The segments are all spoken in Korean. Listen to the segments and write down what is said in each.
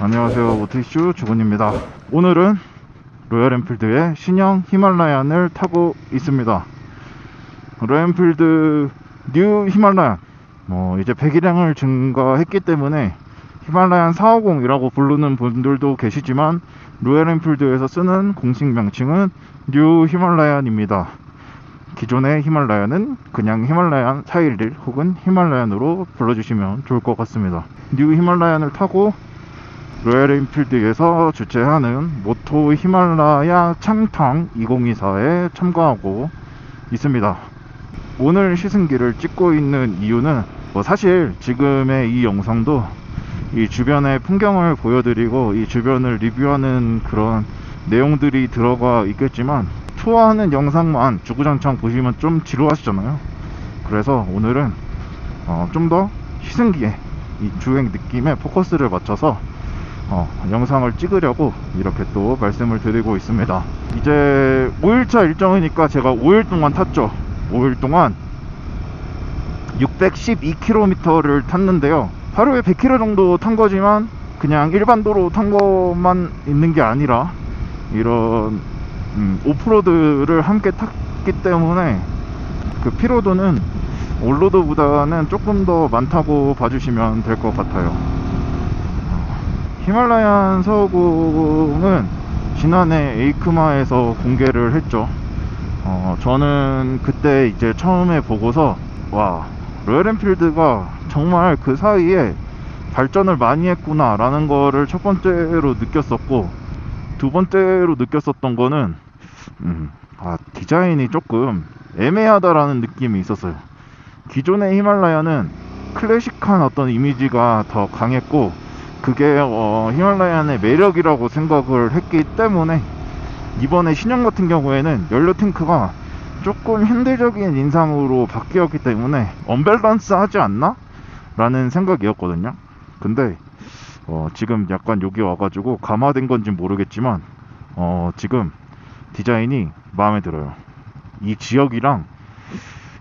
안녕하세요. 모티슈 주군입니다. 오늘은 로얄 엔필드의 신형 히말라얀을 타고 있습니다. 로얄 엔필드 뉴 히말라얀 뭐 이제 배기량을 증가했기 때문에 히말라얀 450이라고 부르는 분들도 계시지만 로얄 엔필드에서 쓰는 공식 명칭은 뉴 히말라얀입니다. 기존의 히말라얀은 그냥 히말라얀 411 혹은 히말라얀으로 불러주시면 좋을 것 같습니다. 뉴 히말라얀을 타고 로얄 엔필드에서 주최하는 모토 히말라야 참탕 2024에 참가하고 있습니다. 오늘 시승기를 찍고 있는 이유는 뭐 사실 지금의 이 영상도 이 주변의 풍경을 보여드리고 이 주변을 리뷰하는 그런 내용들이 들어가 있겠지만 초하는 영상만 주구장창 보시면 좀 지루하시잖아요. 그래서 오늘은 어, 좀 더 시승기에 이 주행 느낌에 포커스를 맞춰서 어, 영상을 찍으려고 이렇게 또 말씀을 드리고 있습니다. 이제 5일차 일정이니까 제가 5일 동안 탔죠. 5일 동안 612km를 탔는데요. 하루에 100km 정도 탄 거지만 그냥 일반 도로 탄 것만 있는 게 아니라 이런 음, 오프로드를 함께 탔기 때문에 그 피로도는 올로드보다는 조금 더 많다고 봐주시면 될 것 같아요. 히말라얀 서구는 지난해 에이크마에서 공개를 했죠. 어, 저는 그때 이제 처음에 보고서 와 로얄 엔필드가 정말 그 사이에 발전을 많이 했구나 라는 거를 첫 번째로 느꼈었고 두 번째로 느꼈었던 거는 음, 아, 디자인이 조금 애매하다라는 느낌이 있었어요. 기존의 히말라야는 클래식한 어떤 이미지가 더 강했고 그게 어, 히말라얀의 매력이라고 생각을 했기 때문에 이번에 신형 같은 경우에는 연료 탱크가 조금 현대적인 인상으로 바뀌었기 때문에 언밸런스 하지 않나? 라는 생각이었거든요. 근데 어, 지금 약간 여기 와가지고 감화된 건지 모르겠지만 어, 지금 디자인이 마음에 들어요. 이 지역이랑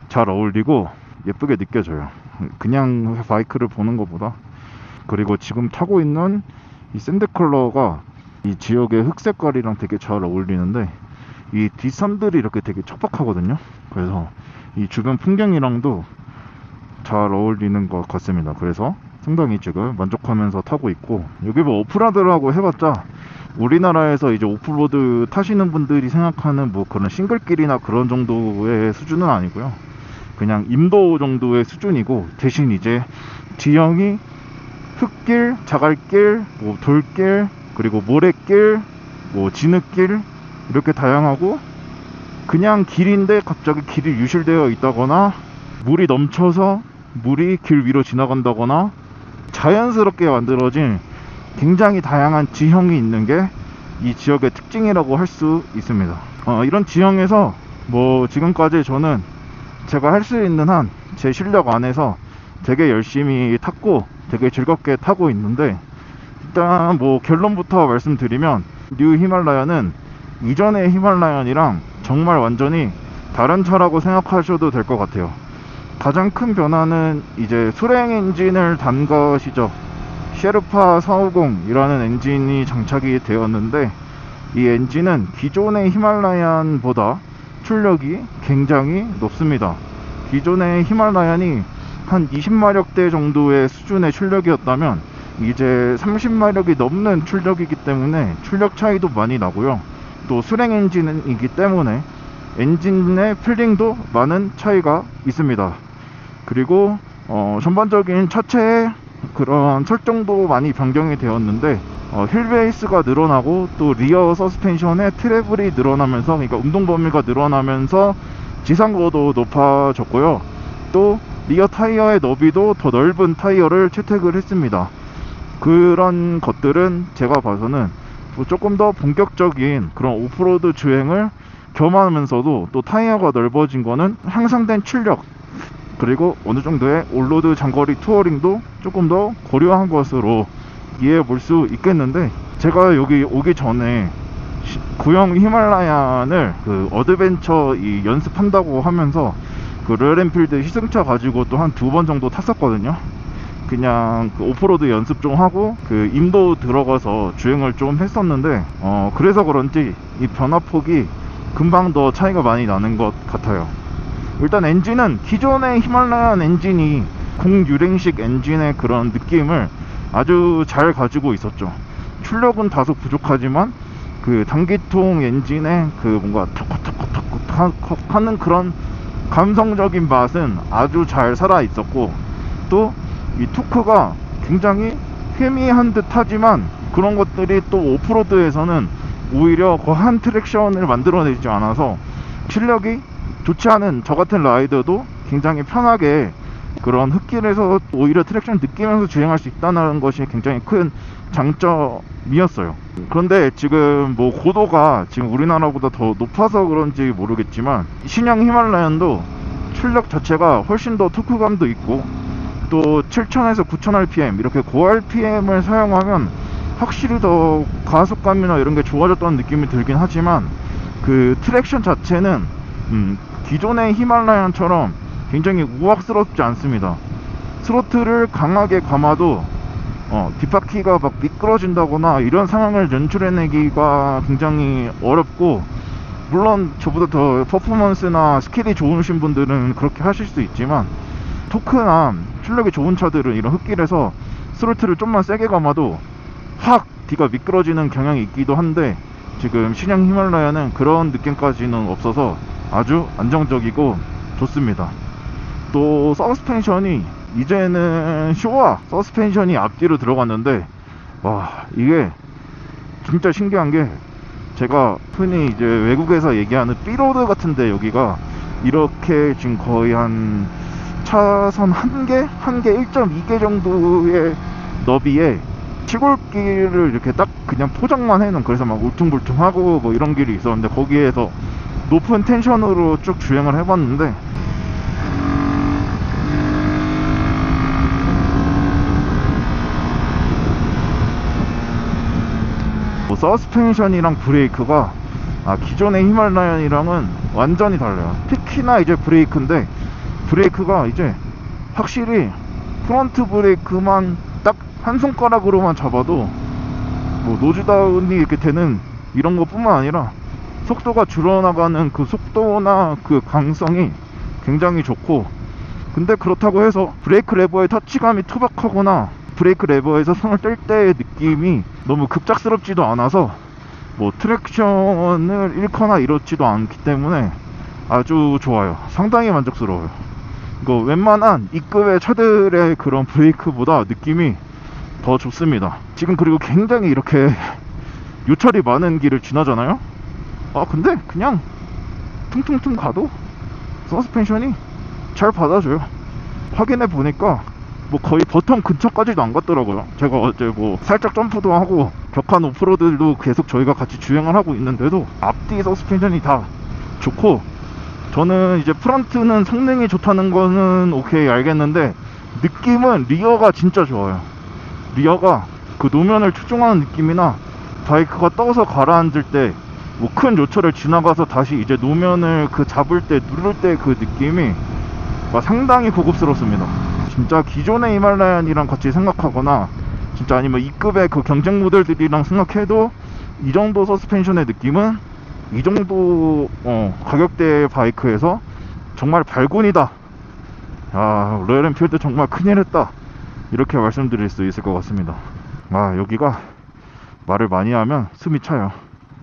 잘 어울리고 예쁘게 느껴져요. 그냥 바이크를 보는 것보다 그리고 지금 타고 있는 이 샌드 컬러가 이 지역의 흑 색깔이랑 되게 잘 어울리는데 이 뒷선들이 이렇게 되게 척박하거든요. 그래서 이 주변 풍경이랑도 잘 어울리는 것 같습니다. 그래서 상당히 지금 만족하면서 타고 있고 여기 뭐 오프라드라고 해봤자 우리나라에서 이제 오프로드 타시는 분들이 생각하는 뭐 그런 싱글길이나 그런 정도의 수준은 아니고요. 그냥 임도 정도의 수준이고 대신 이제 지형이 흙길, 자갈길, 뭐 돌길, 그리고 모래길, 뭐 진흙길 이렇게 다양하고 그냥 길인데 갑자기 길이 유실되어 있다거나 물이 넘쳐서 물이 길 위로 지나간다거나 자연스럽게 만들어진 굉장히 다양한 지형이 있는 게 이 지역의 특징이라고 할 수 있습니다. 어, 이런 지형에서 뭐 지금까지 저는 제가 할 수 있는 한 제 실력 안에서 되게 열심히 탔고 되게 즐겁게 타고 있는데 일단 뭐 결론부터 말씀드리면 뉴 히말라야는 이전의 히말라얀이랑 정말 완전히 다른 차라고 생각하셔도 될 것 같아요. 가장 큰 변화는 이제 수랭 엔진을 단 것이죠. 셰르파 450이라는 엔진이 장착이 되었는데 이 엔진은 기존의 히말라얀보다 출력이 굉장히 높습니다. 기존의 히말라얀이 한 20마력대 정도의 수준의 출력이었다면 이제 30마력이 넘는 출력이기 때문에 출력 차이도 많이 나고요. 또 수랭 엔진이기 때문에 엔진의 필링도 많은 차이가 있습니다. 그리고 어, 전반적인 차체의 그런 설정도 많이 변경이 되었는데 어, 휠 베이스가 늘어나고 또 리어 서스펜션의 트래블이 늘어나면서 그러니까 운동 범위가 늘어나면서 지상고도 높아졌고요. 또 리어 타이어의 너비도 더 넓은 타이어를 채택을 했습니다. 그런 것들은 제가 봐서는 뭐 조금 더 본격적인 그런 오프로드 주행을 겸하면서도 또 타이어가 넓어진 거는 향상된 출력 그리고 어느 정도의 올로드 장거리 투어링도 조금 더 고려한 것으로 이해해 볼 수 있겠는데 제가 여기 오기 전에 시- 구형 히말라얀을 그 어드벤처 이 연습한다고 하면서 그 로얄엔필드 시승차 가지고 또 한 두 번 정도 탔었거든요 그냥 그 오프로드 연습 좀 하고 그 인도 들어가서 주행을 좀 했었는데 어 그래서 그런지 이 변화폭이 금방 더 차이가 많이 나는 것 같아요. 일단 엔진은 기존의 히말라얀 엔진이 공유랭식 엔진의 그런 느낌을 아주 잘 가지고 있었죠. 출력은 다소 부족하지만 그 단기통 엔진의 그 뭔가 턱턱턱턱 하는 그런 감성적인 맛은 아주 잘 살아 있었고 또이 토크가 굉장히 희미한 듯 하지만 그런 것들이 또 오프로드에서는 오히려 거한 트랙션을 만들어내지 않아서 실력이 좋지 않은 저 같은 라이더도 굉장히 편하게 그런 흙길에서 오히려 트랙션 느끼면서 주행할 수 있다는 것이 굉장히 큰 장점이었어요. 그런데 지금 뭐 고도가 지금 우리나라보다 더 높아서 그런지 모르겠지만 신형 히말라얀도 출력 자체가 훨씬 더 토크감도 있고 또 7000에서 9000 rpm 이렇게 고 rpm을 사용하면 확실히 더 가속감이나 이런 게 좋아졌다는 느낌이 들긴 하지만 그 트랙션 자체는 음, 기존의 히말라얀처럼 굉장히 우악스럽지 않습니다. 스로틀을 강하게 감아도 어, 뒷바퀴가 막 미끄러진다거나 이런 상황을 연출해내기가 굉장히 어렵고 물론 저보다 더 퍼포먼스나 스킬이 좋으신 분들은 그렇게 하실 수 있지만 토크나 출력이 좋은 차들은 이런 흙길에서 스로틀을 좀만 세게 감아도 확 뒤가 미끄러지는 경향이 있기도 한데 지금 신형 히말라야는 그런 느낌까지는 없어서 아주 안정적이고 좋습니다. 또 서스펜션이 이제는 쇼와 서스펜션이 앞뒤로 들어갔는데 와 이게 진짜 신기한 게 제가 흔히 이제 외국에서 얘기하는 삐로드 같은데 여기가 이렇게 지금 거의 한 차선 한 개, 한 개, 1.2개 정도의 너비에 시골길을 이렇게 딱 그냥 포장만 해놓은 그래서 막 울퉁불퉁하고 뭐 이런 길이 있었는데 거기에서 높은 텐션으로 쭉 주행을 해봤는데 서스펜션이랑 브레이크가 아, 기존의 히말라얀이랑은 완전히 달라요. 특히나 이제 브레이크인데 브레이크가 이제 확실히 프론트 브레이크만 딱 한 손가락으로만 잡아도 뭐 노즈다운이 이렇게 되는 이런 것뿐만 아니라 속도가 줄어나가는 그 속도나 그 강성이 굉장히 좋고 근데 그렇다고 해서 브레이크 레버의 터치감이 투박하거나 브레이크 레버에서 손을 뗄 때의 느낌이 너무 급작스럽지도 않아서 뭐 트랙션을 잃거나 이렇지도 않기 때문에 아주 좋아요. 상당히 만족스러워요. 이거 웬만한 이급의 차들의 그런 브레이크보다 느낌이 더 좋습니다. 지금 그리고 굉장히 이렇게 요철이 많은 길을 지나잖아요. 아 근데 그냥 퉁퉁퉁 가도 서스펜션이 잘 받아줘요. 확인해 보니까 뭐 거의 버텀 근처까지도 안 갔더라고요. 제가 어제 뭐 살짝 점프도 하고 격한 오프로드도 계속 저희가 같이 주행을 하고 있는데도 앞뒤 서스펜션이 다 좋고 저는 이제 프런트는 성능이 좋다는 거는 오케이 알겠는데 느낌은 리어가 진짜 좋아요. 리어가 그 노면을 추종하는 느낌이나 바이크가 떠서 가라앉을 때 뭐 큰 요철을 지나가서 다시 이제 노면을 그 잡을 때 누를 때 그 느낌이 와, 상당히 고급스럽습니다. 진짜 기존의 히말라얀이랑 같이 생각하거나 진짜 아니면 이급의 그 경쟁 모델들이랑 생각해도 이 정도 서스펜션의 느낌은 이 정도 어, 가격대 바이크에서 정말 발군이다. 아 로얄 엔필드 정말 큰일 했다. 이렇게 말씀드릴 수 있을 것 같습니다. 아 여기가 말을 많이 하면 숨이 차요.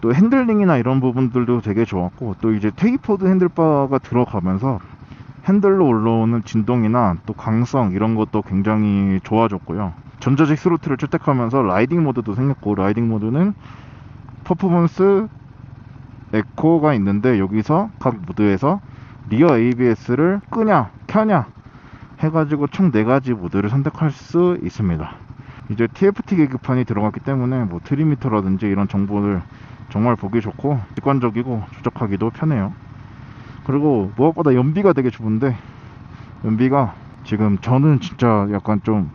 또 핸들링이나 이런 부분들도 되게 좋았고 또 이제 테이퍼드 핸들바가 들어가면서 핸들로 올라오는 진동이나 또 강성 이런 것도 굉장히 좋아졌고요. 전자식 스로틀을 채택하면서 라이딩 모드도 생겼고 라이딩 모드는 퍼포먼스 에코가 있는데 여기서 각 모드에서 리어 ABS를 끄냐 켜냐 해가지고 총 4가지 모드를 선택할 수 있습니다. 이제 TFT 계기판이 들어갔기 때문에 뭐 트리미터라든지 이런 정보를 정말 보기 좋고 직관적이고 조작하기도 편해요. 그리고 무엇보다 연비가 되게 좋은데 연비가 지금 저는 진짜 약간 좀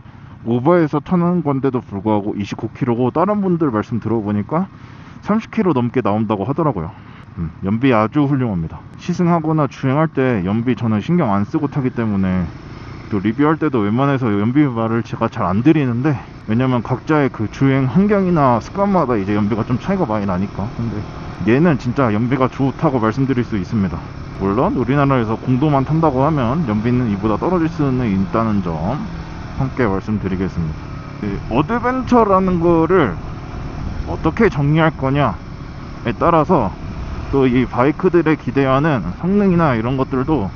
오버해서 타는 건데도 불구하고 29km고 다른 분들 말씀 들어보니까 30km 넘게 나온다고 하더라고요. 음, 연비 아주 훌륭합니다. 시승하거나 주행할 때 연비 저는 신경 안 쓰고 타기 때문에 또 리뷰할 때도 웬만해서 연비 말을 제가 잘 안 드리는데 왜냐면 각자의 그 주행 환경이나 습관마다 이제 연비가 좀 차이가 많이 나니까 근데 얘는 진짜 연비가 좋다고 말씀드릴 수 있습니다 물론 우리나라에서 공도만 탄다고 하면 연비는 이보다 떨어질 수는 있다는 점 함께 말씀드리겠습니다 그 어드벤처라는 거를 어떻게 정리할 거냐에 따라서 또 이 바이크들의 기대하는 성능이나 이런 것들도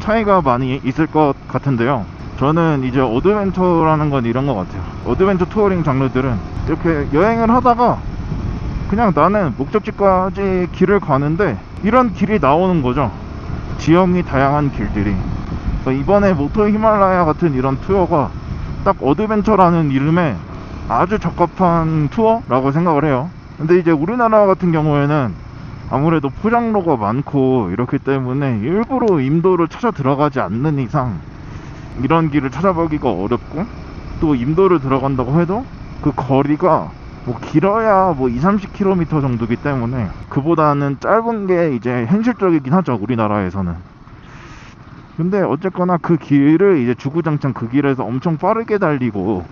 차이가 많이 있을 것 같은데요. 저는 이제 어드벤처라는 건 이런 것 같아요. 어드벤처 투어링 장르들은 이렇게 여행을 하다가 그냥 나는 목적지까지 길을 가는데 이런 길이 나오는 거죠. 지형이 다양한 길들이. 이번에 모토 히말라야 같은 이런 투어가 딱 어드벤처라는 이름에 아주 적합한 투어라고 생각을 해요. 근데 이제 우리나라 같은 경우에는 아무래도 포장로가 많고 이렇기 때문에 일부러 임도를 찾아 들어가지 않는 이상 이런 길을 찾아보기가 어렵고 또 임도를 들어간다고 해도 그 거리가 뭐 길어야 뭐 2, 30km 정도기 때문에 그보다는 짧은 게 이제 현실적이긴 하죠 우리나라에서는. 근데 어쨌거나 그 길을 이제 주구장창 그 길에서 엄청 빠르게 달리고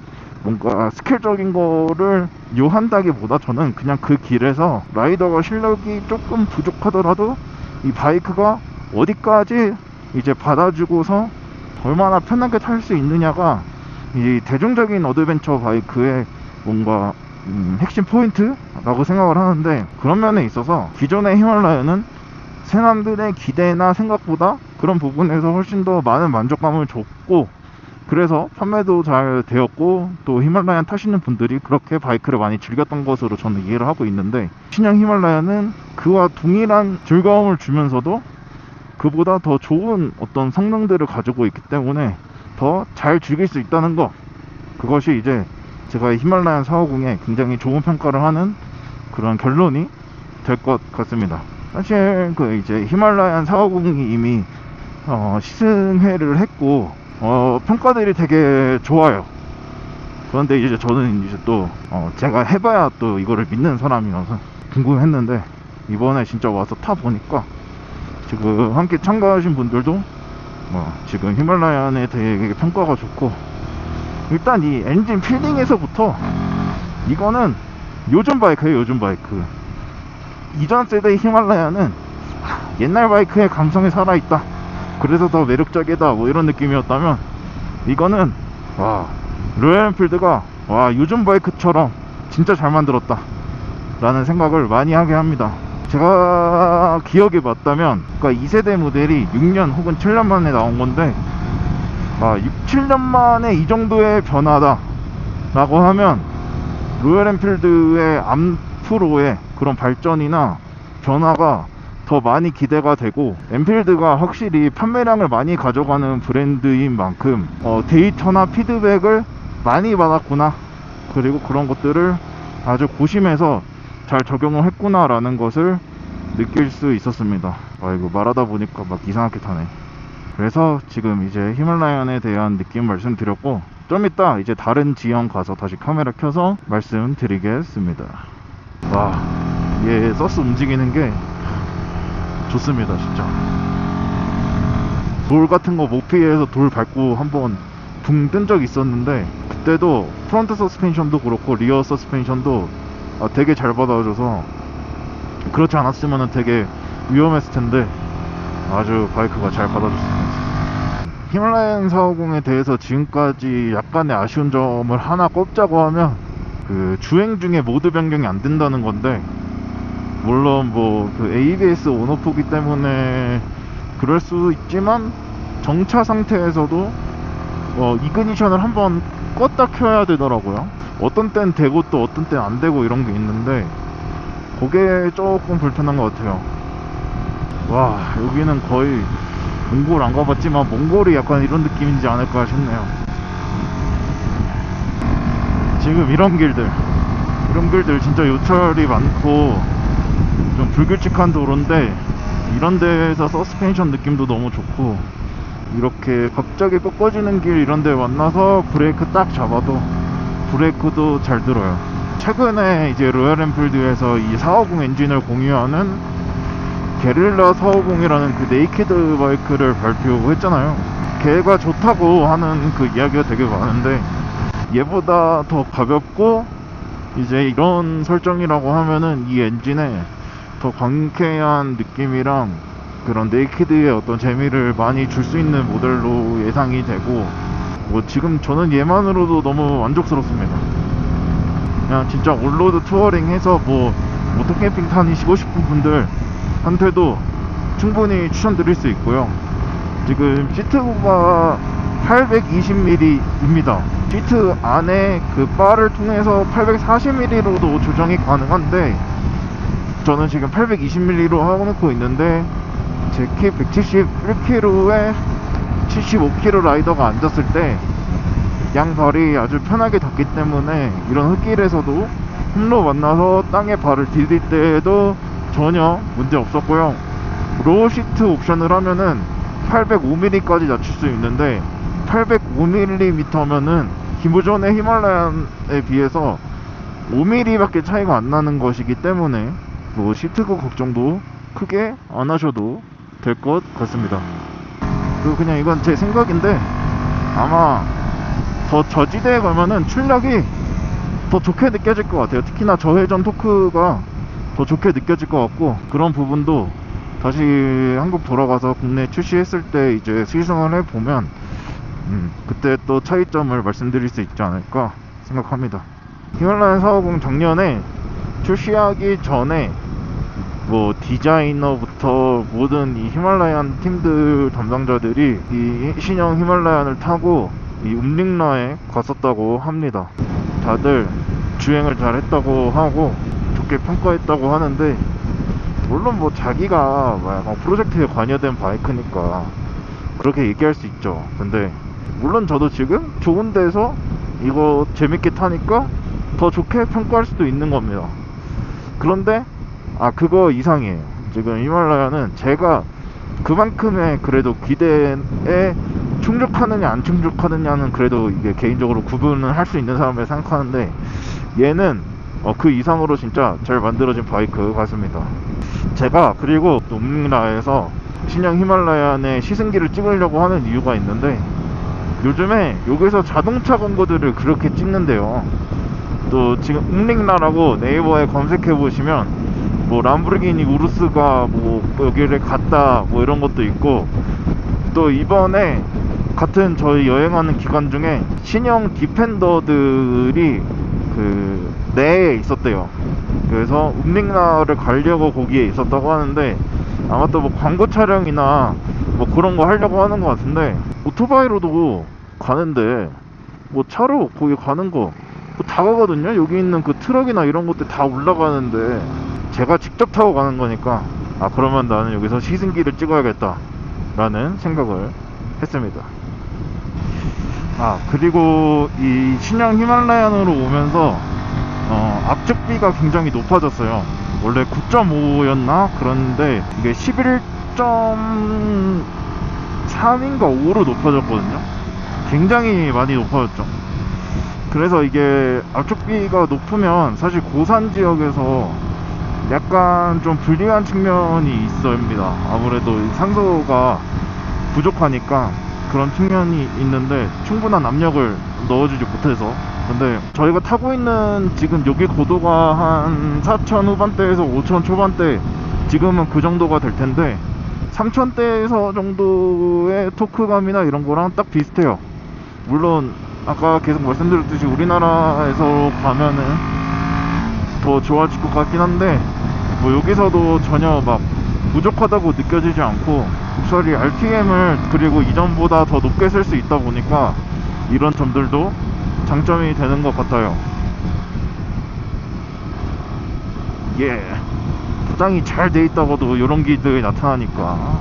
뭔가 스킬적인 거를 요한다기보다 저는 그냥 그 길에서 라이더가 실력이 조금 부족하더라도 이 바이크가 어디까지 이제 받아주고서 얼마나 편하게 탈 수 있느냐가 이 대중적인 어드벤처 바이크의 뭔가 음, 핵심 포인트라고 생각을 하는데 그런 면에 있어서 기존의 히말라야는 사람들의 기대나 생각보다 그런 부분에서 훨씬 더 많은 만족감을 줬고 그래서 판매도 잘 되었고 또 히말라야 타시는 분들이 그렇게 바이크를 많이 즐겼던 것으로 저는 이해를 하고 있는데 신형 히말라야는 그와 동일한 즐거움을 주면서도 그보다 더 좋은 어떤 성능들을 가지고 있기 때문에 더 잘 즐길 수 있다는 거 그것이 이제 제가 히말라야 450에 굉장히 좋은 평가를 하는 그런 결론이 될 것 같습니다 사실 그 이제 히말라야 450이 이미 어, 시승회를 했고 어, 평가들이 되게 좋아요. 그런데 이제 저는 이제 또 어, 제가 해봐야 또 이거를 믿는 사람이어서 궁금했는데 이번에 진짜 와서 타 보니까 지금 함께 참가하신 분들도 뭐 지금 히말라야에 되게 평가가 좋고 일단 이 엔진 필딩에서부터 이거는 요즘 바이크예요 요즘 바이크. 이전 세대의 히말라야는 옛날 바이크의 감성이 살아있다. 그래서 더 매력적이다. 뭐 이런 느낌이었다면 이거는 와 로얄 엔필드가 와 요즘 바이크처럼 진짜 잘 만들었다 라는 생각을 많이 하게 합니다. 제가 기억이 맞다면 그러니까 2세대 모델이 6년 혹은 7년 만에 나온 건데 아 6, 7년 만에 이 정도의 변화다 라고 하면 로얄 엔필드의 앞으로의 그런 발전이나 변화가 더 많이 기대가 되고 엔필드가 확실히 판매량을 많이 가져가는 브랜드인 만큼 어, 데이터나 피드백을 많이 받았구나. 그리고 그런 것들을 아주 고심해서 잘 적용을 했구나 라는 것을 느낄 수 있었습니다. 아이고 말하다 보니까 막 이상하게 타네 그래서 지금 이제 히말라얀에 대한 느낌 말씀드렸고 좀 이따 이제 다른 지형 가서 다시 카메라 켜서 말씀드리겠습니다. 와얘 서스 움직이는 게 좋습니다 진짜. 돌 같은 거 못 피해서 돌 밟고 한번 붕 뜬 적 있었는데 그때도 프론트 서스펜션도 그렇고 리어 서스펜션도 아, 되게 잘 받아줘서 그렇지 않았으면 되게 위험했을 텐데 아주 바이크가 잘 받아줬습니다 히말라얀 450에 대해서 지금까지 약간의 아쉬운 점을 하나 꼽자고 하면 그 주행 중에 모드 변경이 안 된다는 건데 물론 뭐 그 ABS 온오프기 때문에 그럴 수 있지만 정차 상태에서도 어, 이그니션을 한번 껐다 켜야 되더라고요. 어떤 땐 되고 또 어떤 땐 안 되고 이런 게 있는데 그게 조금 불편한 것 같아요. 와 여기는 거의 몽골 안 가봤지만 몽골이 약간 이런 느낌이지 않을까 싶네요. 지금 이런 길들 이런 길들 진짜 요철이 많고 좀 불규칙한 도로인데 이런 데서 서스펜션 느낌도 너무 좋고 이렇게 갑자기 꺾어지는 길 이런 데 만나서 브레이크 딱 잡아도 브레이크도 잘 들어요 최근에 이제 로얄 엔필드에서 이 450 엔진을 공유하는 게릴라 450이라는 그 네이키드 바이크를 발표했잖아요 걔가 좋다고 하는 그 이야기가 되게 많은데 얘보다 더 가볍고 이제 이런 설정이라고 하면은 이 엔진에 더 광쾌한 느낌이랑 그런 네이키드의 어떤 재미를 많이 줄 수 있는 모델로 예상이 되고 뭐 지금 저는 얘만으로도 너무 만족스럽습니다. 그냥 진짜 올로드 투어링 해서 뭐 모터캠핑 다니시고 싶은 분들 한테도 충분히 추천드릴 수 있고요. 지금 시트가 820mm입니다. 시트 안에 그 바를 통해서 840mm로도 조정이 가능한데 저는 지금 820mm로 하고 놓고 있는데 제 키 171kg에 75kg 라이더가 앉았을 때 양발이 아주 편하게 닿기 때문에 이런 흙길에서도 홈로 만나서 땅에 발을 디딜 때에도 전혀 문제 없었고요. 로우 시트 옵션을 하면은 805mm까지 낮출 수 있는데 805mm면은 기존의 히말라얀에 비해서 5mm밖에 차이가 안 나는 것이기 때문에 뭐 시트고 걱정도 크게 안 하셔도 될 것 같습니다. 그 그냥 이건 제 생각인데 아마 더 저지대에 가면은 출력이 더 좋게 느껴질 것 같아요. 특히나 저회전 토크가 더 좋게 느껴질 것 같고 그런 부분도 다시 한국 돌아가서 국내 출시했을 때 이제 시승을 해보면 음, 그때 또 차이점을 말씀드릴 수 있지 않을까 생각합니다. 히말라야 450 작년에 출시하기 전에 뭐 디자이너부터 모든 이 히말라얀 팀들 담당자들이 이 신형 히말라얀을 타고 이 움링라에 갔었다고 합니다. 다들 주행을 잘 했다고 하고 좋게 평가했다고 하는데 물론 뭐 자기가 뭐 약간 프로젝트에 관여된 바이크니까 그렇게 얘기할 수 있죠. 근데 물론 저도 지금 좋은 데서 이거 재밌게 타니까 더 좋게 평가할 수도 있는 겁니다. 그런데 아 그거 이상이에요. 지금 히말라야는 제가 그만큼의 그래도 기대에 충족하느냐 안 충족하느냐는 그래도 이게 개인적으로 구분을 할 수 있는 사람을 생각하는데 얘는 어, 그 이상으로 진짜 잘 만들어진 바이크 같습니다. 제가 그리고 음라에서 신형 히말라야의 시승기를 찍으려고 하는 이유가 있는데 요즘에 여기서 자동차 광고들을 그렇게 찍는데요. 또 지금 웅링라라고 네이버에 검색해 보시면 뭐 람보르기니 우루스가 뭐 여기를 갔다 뭐 이런 것도 있고 또 이번에 같은 저희 여행하는 기간 중에 신형 디펜더들이 그 내에 있었대요. 그래서 웅링라를 가려고 거기에 있었다고 하는데 아마 또 뭐 광고 촬영이나 뭐 그런 거 하려고 하는 것 같은데 오토바이로도 가는데 뭐 차로 거기 가는 거뭐다 가거든요. 여기 있는 그 트럭이나 이런 것들 다 올라가는데 제가 직접 타고 가는 거니까 아 그러면 나는 여기서 시승기를 찍어야겠다 라는 생각을 했습니다. 아 그리고 이 신형 히말라얀으로 오면서 어, 앞쪽비가 굉장히 높아졌어요. 원래 9.5였나 그런데 이게 11.3인가 5로 높아졌거든요. 굉장히 많이 높아졌죠. 그래서 이게 앞쪽비가 높으면 사실 고산 지역에서 약간 좀 불리한 측면이 있어입니다. 아무래도 이 상도가 부족하니까 그런 측면이 있는데 충분한 압력을 넣어주지 못해서 근데 저희가 타고 있는 지금 여기 고도가 한 4천 후반대에서 5천 초반대 지금은 그 정도가 될 텐데 3천대에서 정도의 토크감이나 이런 거랑 딱 비슷해요. 물론 아까 계속 말씀드렸듯이 우리나라에서 가면은 더 좋아질 것 같긴 한데 뭐 여기서도 전혀 막 부족하다고 느껴지지 않고 목소리 RPM을 그리고 이전보다 더 높게 쓸 수 있다 보니까 이런 점들도 장점이 되는 것 같아요. 예. 포장이 잘 돼 있다고도 이런 기들이 나타나니까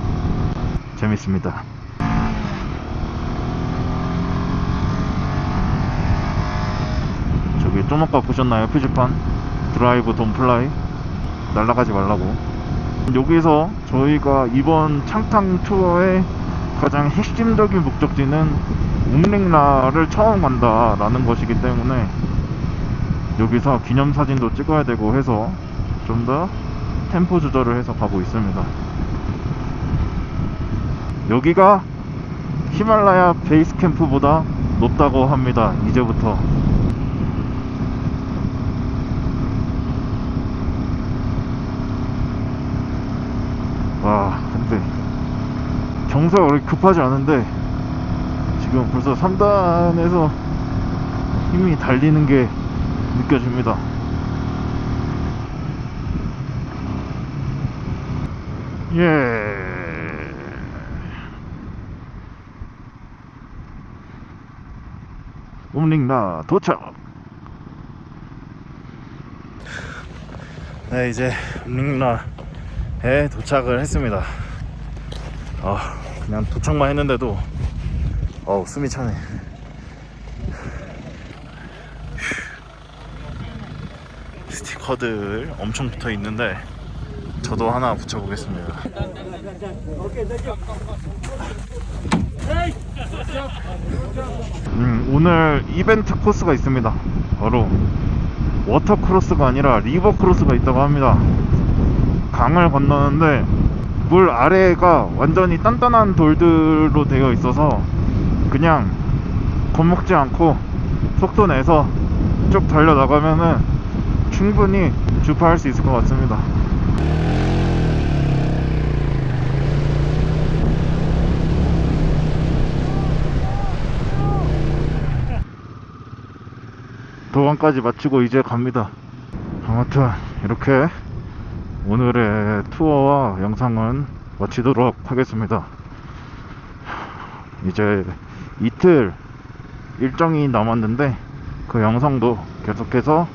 재밌습니다. 저기 좀 아까 보셨나요? 표지판 드라이브 돈플라이 날아가지 말라고 여기서 저희가 이번 창탕 투어의 가장 핵심적인 목적지는 웅링라를 처음 간다라는 것이기 때문에 여기서 기념사진도 찍어야 되고 해서 좀 더 템포 조절을 해서 가고 있습니다. 여기가 히말라야 베이스 캠프보다 높다고 합니다. 이제부터. 와, 근데 경사가 그렇게 급하지 않은데 지금 벌써 3단에서 힘이 달리는 게 느껴집니다. 예. 움링나 도착. 네, 이제 움링나에 도착을 했습니다. 아, 그냥 도착만 했는데도 어우, 숨이 차네. 스티커들 엄청 붙어 있는데 저도 하나 붙여보겠습니다. 음, 오늘 이벤트 코스가 있습니다. 바로 워터 크로스가 아니라 리버 크로스가 있다고 합니다. 강을 건너는데 물 아래가 완전히 단단한 돌들로 되어 있어서 그냥 겁먹지 않고 속도 내서 쭉 달려나가면은 충분히 주파할 수 있을 것 같습니다. 도관까지 마치고 이제 갑니다. 아무튼 이렇게 오늘의 투어와 영상은 마치도록 하겠습니다. 이제 이틀 일정이 남았는데 그 영상도 계속해서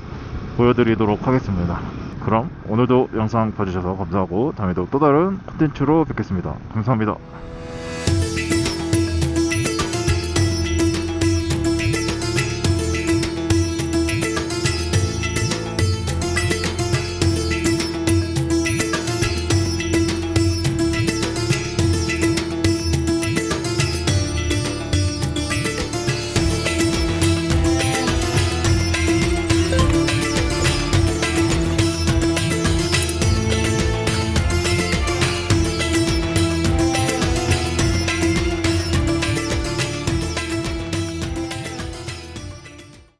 보여드리도록 하겠습니다. 그럼 오늘도 영상 봐주셔서 감사하고 다음에도 또 다른 콘텐츠로 뵙겠습니다. 감사합니다.